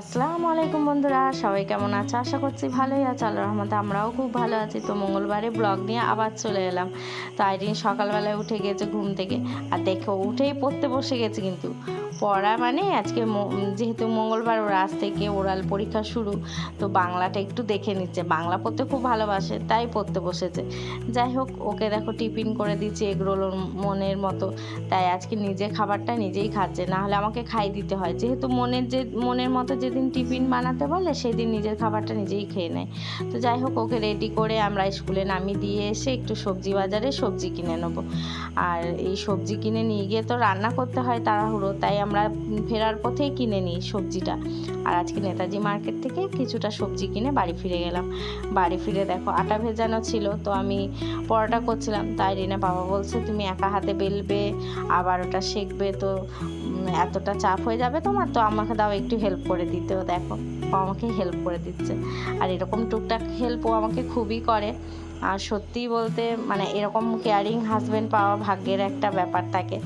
আসসালামু আলাইকুম বন্ধুরা, সবাই কেমন আছে? আশা করছি ভালোই আছে। আল্লাহ রহমতে আমরাও খুব ভালো আছি। তো মঙ্গলবারে ব্লগ নিয়ে আবার চলে এলাম। তো আইরিন সকালবেলায় উঠে গেছে ঘুম থেকে। আর দেখো, উঠেই পড়তে বসে গেছে কিন্তু। পড়া মানে আজকে যেহেতু মঙ্গলবার ওর আজ থেকে ওরাল পরীক্ষা শুরু, তো বাংলাটা একটু দেখে নিচ্ছে। বাংলা পড়তে খুব ভালোবাসে, তাই পড়তে বসেছে। যাই হোক, ওকে দেখো টিফিন করে দিচ্ছে এগরোল মনের মতো। তাই আজকে নিজে খাবারটা নিজেই খাচ্ছে না হলে আমাকে খাই দিতে হয়। যেহেতু মনের যে, মনের মতো যেদিন টিফিন বানাতে বলে, সেদিন নিজের খাবারটা নিজেই খেয়ে নেয়। তো যাই হোক, ওকে রেডি করে আমরা স্কুলে নামিয়ে দিয়ে এসে একটু সবজি বাজারে সবজি কিনে নেব। আর এই সবজি কিনে নিয়ে গিয়ে তো রান্না করতে হয় তাড়াহুড়ো, তাই আমরা ফেরার পথেই কিনে নিই সবজিটা। আর আজকে নেতাজি মার্কেট থেকে কিছুটা সবজি কিনে বাড়ি ফিরে গেলাম। বাড়ি ফিরে দেখো, আটা ভেজানো ছিল, তো আমি পরোটা করছিলাম। তাই রিনা বাবা বলছে, তুমি একা হাতে বেলবে, আবার ওটা শেখবে তো এতটা চাপ হয়ে যাবে তোমার, তো আমাকে দাও একটু হেল্প করে দিতেও দেখো আমাকে হেল্প করে দিচ্ছে। আর এরকম টুকটাক হেল্প ও আমাকে খুবই করে। আর সত্যি বলতে মানে এরকম কেয়ারিং হাজব্যান্ড পাওয়া ভাগ্যের একটা ব্যাপার থাকে।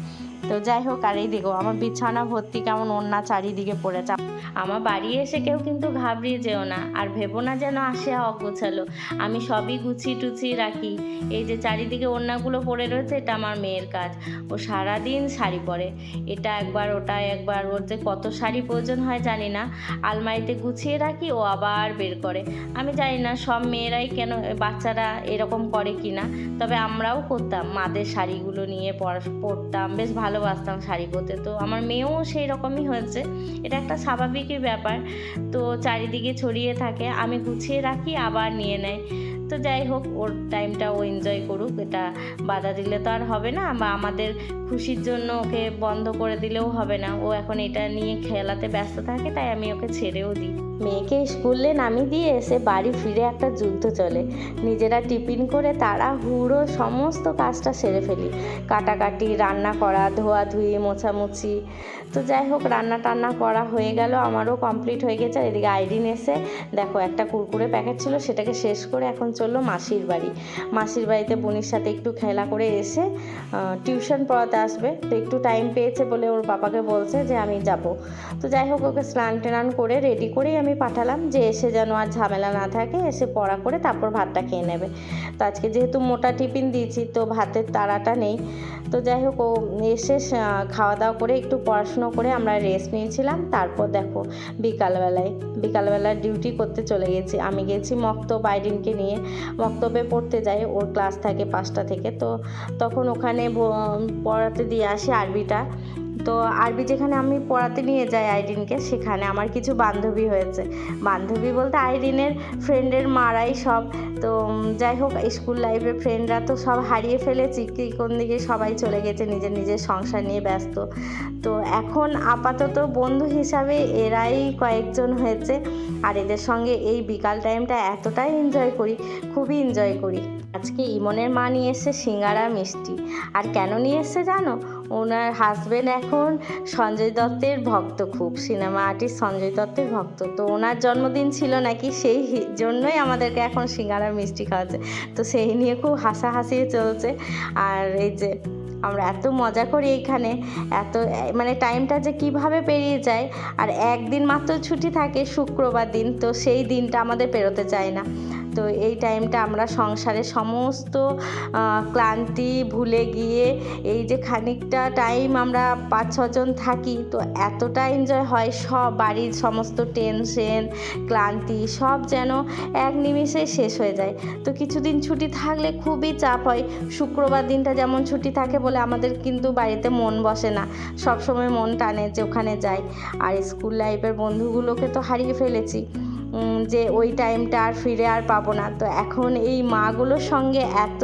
তো যাই হোক, আর এই দেখো আমার বিছানা ভর্তি কেমন ওন্না চারিদিকে পড়েছে। আমার বাড়ি এসে কেউ কিন্তু ঘাবড়িয়ে যেও না, আর ভেবো না যেন আসে অগোছালো। আমি সবই গুছিয়ে টুছিয়ে রাখি। এই যে চারিদিকে ওড়নাগুলো পড়ে রয়েছে, এটা আমার মেয়ের কাজ। ও সারাদিন শাড়ি পরে। এটা একবার, ওটা একবার, ওর যে কত শাড়ি প্রয়োজন হয় জানি না। আলমারিতে গুছিয়ে রাখি, ও আবার বের করে। আমি জানি না সব মেয়েরাই কেন বাচ্চারা এরকম করে কি না তবে আমরাও করতাম। মাদের শাড়িগুলো নিয়ে পড়া, পড়তাম। বেশ ভালোবাসতাম শাড়ি পরতে। তো আমার মেয়েও সেই রকমই হয়েছে। এটা একটা স্বাভাবিকই ব্যাপার। তো চারিদিকে ছড়িয়ে থাকে, আমি গুছিয়ে রাখি, আবার নিয়ে নেয়। তো যাই হোক, ওর টাইমটা ও এনজয় করুক, এটা বাধা দিলে তো আর হবে না, বা আমাদের খুশির জন্য ওকে বন্ধ করে দিলেও হবে না। ও এখন এটা নিয়ে খেলাতে ব্যস্ত থাকে, তাই আমি ওকে ছেড়েও দিই। মেয়েকে স্কুলে নামিয়ে দিয়ে এসে বাড়ি ফিরে একটা যুদ্ধ চলে। নিজেরা টিফিন করে তারা হুড়ো সমস্ত কাজটা সেরে ফেলি। কাটাকাটি, রান্না করা ধোয়াধুয়ি মোছামুছি। তো যাই হোক, রান্না টান্না করা হয়ে গেল, আমারও কমপ্লিট হয়ে গেছে। এদিকে আইরিন এসে দেখো একটা কুরকুরে প্যাকেট ছিল, সেটাকে শেষ করে এখন চলল মাসির বাড়ি। মাসির বাড়িতে বোনির সাথে একটু খেলা করে এসে টিউশন পড়াতে আসবে। তো একটু টাইম পেয়েছে বলে ওর বাবাকে বলছে যে আমি যাব। তো যাই হোক, ওকে স্নান টান করে রেডি করেই আমি পাঠালাম যে এসে যেন আর ঝামেলা না থাকে, এসে পড়া করে তারপর ভাতটা খেয়ে নেবে। তো আজকে যেহেতু মোটা টিফিন দিয়েছি, তো ভাতের তাড়াটা নেই। তো যাই হোক, ও এসে খাওয়া দাওয়া করে একটু পড়াশুনো করে আমরা রেস্ট নিয়েছিলাম। তারপর দেখো, বিকালবেলায় বিকালবেলা ডিউটি করতে চলে গেছি। আমি গেছি মক্তব আইডিনকে নিয়ে। মক্তবে পড়তে যাই, ওর ক্লাস থাকে পাঁচটা থেকে। তো তখন ওখানে পড়াতে দিয়ে আসি আরবিটা। তো আরবি যেখানে আমি পড়াতে নিয়ে যাই আইরিনকে, সেখানে আমার কিছু বান্ধবী হয়েছে। বান্ধবী বলতে আইরিনের ফ্রেন্ডের মারাই সব। তো যাই হোক স্কুল লাইফের ফ্রেন্ডরা তো সব হারিয়ে ফেলেছি, কি কোন দিকে সবাই চলে গেছে, নিজের নিজের সংসার নিয়ে ব্যস্ত। তো এখন আপাতত বন্ধু হিসাবে এরাই কয়েকজন হয়েছে, আর এদের সঙ্গে এই বিকাল টাইমটা এতটাই এনজয় করি, খুবই এনজয় করি। আজকে ইমনের মা নিয়ে এসছে সিঙ্গারা মিষ্টি। আর কেন নিয়ে এসছে জানো? ওনার হাজবেন্ড এখন সঞ্জয় দত্তের ভক্ত খুব, সিনেমা আর্টিস্ট সঞ্জয় দত্তের ভক্ত। তো ওনার জন্মদিন ছিল নাকি সেই জন্যই আমাদেরকে এখন সিঙ্গারা মিষ্টি খাওয়াচ্ছে। তো সেই নিয়ে খুব হাসাহাসি চলছে। আর এই যে আমরা এত মজা করি এইখানে এত মানে টাইমটা যে কীভাবে পেরিয়ে যায়। আর একদিন মাত্র ছুটি থাকে শুক্রবার দিন, তো সেই দিনটা আমাদের পেরোতে চায় না। তো এই টাইমটা আমরা সংসারে সমস্ত ক্লান্তি ভুলে গিয়ে এই যে খানিকটা টাইম আমরা পাঁচ ছজন থাকি, তো এতটা এনজয় হয় সব বাড়ির সমস্ত টেনশন ক্লান্তি সব যেন এক নিমিষে শেষ হয়ে যায়। তো কিছুদিন ছুটি থাকলে খুবই চাপ হয়। শুক্রবার দিনটা যেমন ছুটি থাকে বলে আমাদের কিন্তু বাড়িতে মন বসে না। সব সময় মন টানে যে ওখানে যাই। আর স্কুল লাইফের বন্ধুগুলোকে তো হারিয়ে ফেলেছি। যে ওই টাইমটা আর ফিরে আর পাবো না। তো এখন এই মাগুলোর সঙ্গে এত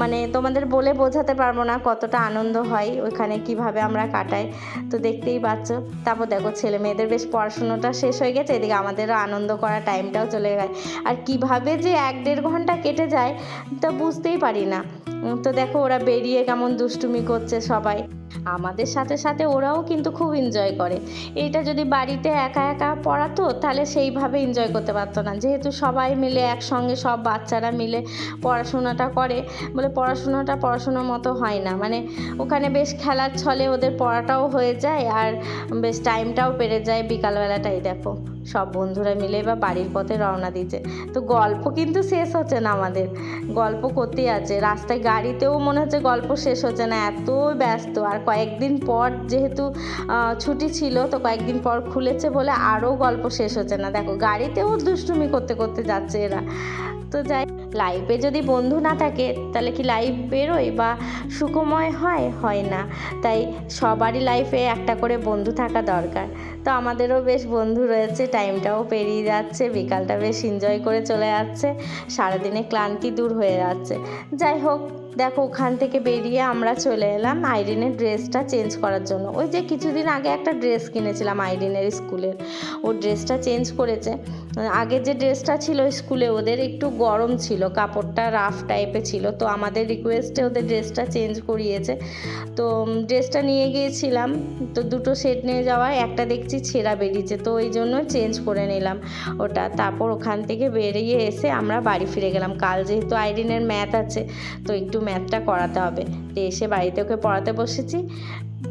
মানে তোমাদের বলে বোঝাতে পারব না কতটা আনন্দ হয় ওইখানে কীভাবে আমরা কাটাই। তো দেখতেই পাচ্ছ। তারপর দেখো, ছেলে মেয়েদের বেশ পড়াশুনোটা শেষ হয়ে গেছে, এদিকে আমাদেরও আনন্দ করার টাইমটাও চলে গেছে আর কীভাবে যে এক দেড় ঘণ্টা কেটে যায়, তা বুঝতেই পারি না। তো দেখো, ওরা বেরিয়ে কেমন দুষ্টুমি করছে সবাই। আমাদের সাথে সাথে ওরাও কিন্তু খুব এনজয় করে। এইটা যদি বাড়িতে একা একা পড়াতো, তাহলে সেইভাবে এনজয় করতে পারতো না। যেহেতু সবাই মিলে একসঙ্গে, সব বাচ্চারা মিলে পড়াশোনাটা করে, বলে পড়াশোনাটা পড়াশোনার মতো হয় না। মানে ওখানে বেশ খেলার ছলে ওদের পড়াটাও হয়ে যায়, আর বেশ টাইমটাও পেরে যায় বিকালবেলাটাই, দেখো। সব বন্ধুরা মিলে বা বাড়ির পথে রওনা দিচ্ছে। তো গল্প কিন্তু শেষ হচ্ছে না আমাদের। গল্প করতেই আছে। রাস্তায় গাড়িতেও মনে হচ্ছে গল্প শেষ হচ্ছে না। এত ব্যস্ত। আর কয়েকদিন পর যেহেতু ছুটি ছিল, তো কয়েকদিন পর খুলেছে বলে আরও গল্প শেষ হচ্ছে না। দেখো, গাড়িতেও দুষ্টুমি করতে করতে যাচ্ছে এরা। তো যাই লাইফে যদি বন্ধু না থাকে, তাহলে কি লাইফ বেরোয় বা সুখময় হয়? হয় না। তাই সবারই লাইফে একটা করে বন্ধু থাকা দরকার। তো আমাদেরও বেশ বন্ধু রয়েছে টাইমটাও পেরিয়ে যাচ্ছে, বিকালটা বেশ এনজয় করে চলে যাচ্ছে সারাদিনে ক্লান্তি দূর হয়ে যাচ্ছে। যাই হোক দেখো, ওখান থেকে বেরিয়ে আমরা চলে এলাম আইরিনের ড্রেসটা চেঞ্জ করার জন্য। ওই যে কিছুদিন আগে একটা ড্রেস কিনেছিলাম আইরিনের স্কুলের। ও ড্রেসটা চেঞ্জ করেছে। আগে যে ড্রেসটা ছিল স্কুলে, ওদের একটু গরম ছিল, কাপড়টা রাফ টাইপের ছিল, তো আমাদের রিকোয়েস্টে ওদের ড্রেসটা চেঞ্জ করিয়েছে। তো ড্রেসটা নিয়ে গিয়েছিলাম, তো দুটো সেট নিয়ে যাওয়ায় একটা দেখছি ছেঁড়া বেরিয়েছে, তো ওই জন্য চেঞ্জ করে নিলাম ওটা। তারপর ওখান থেকে বেরিয়ে এসে আমরা বাড়ি ফিরে গেলাম। কাল যেহেতু আইরিনের ম্যাথ আছে, তো একটু ম্যাথটা করাতে হবে। তো এসে বাড়িতে ওকে পড়াতে বসেছি।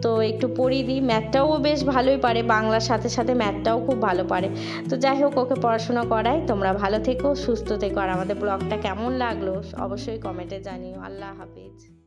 তো একটু পড়িয়ে দিই। ম্যাথটাও বেশ ভালোই পারে। বাংলার সাথে সাথে ম্যাথটাও খুব ভালো পারে। তো যাই হোক, ওকে পড়াশোনা করাই। তোমরা ভালো থেকো, সুস্থ থেকো। আর আমাদের ব্লগটা কেমন লাগল, অবশ্যই কমেন্টে জানিও। আল্লাহ হাফিজ।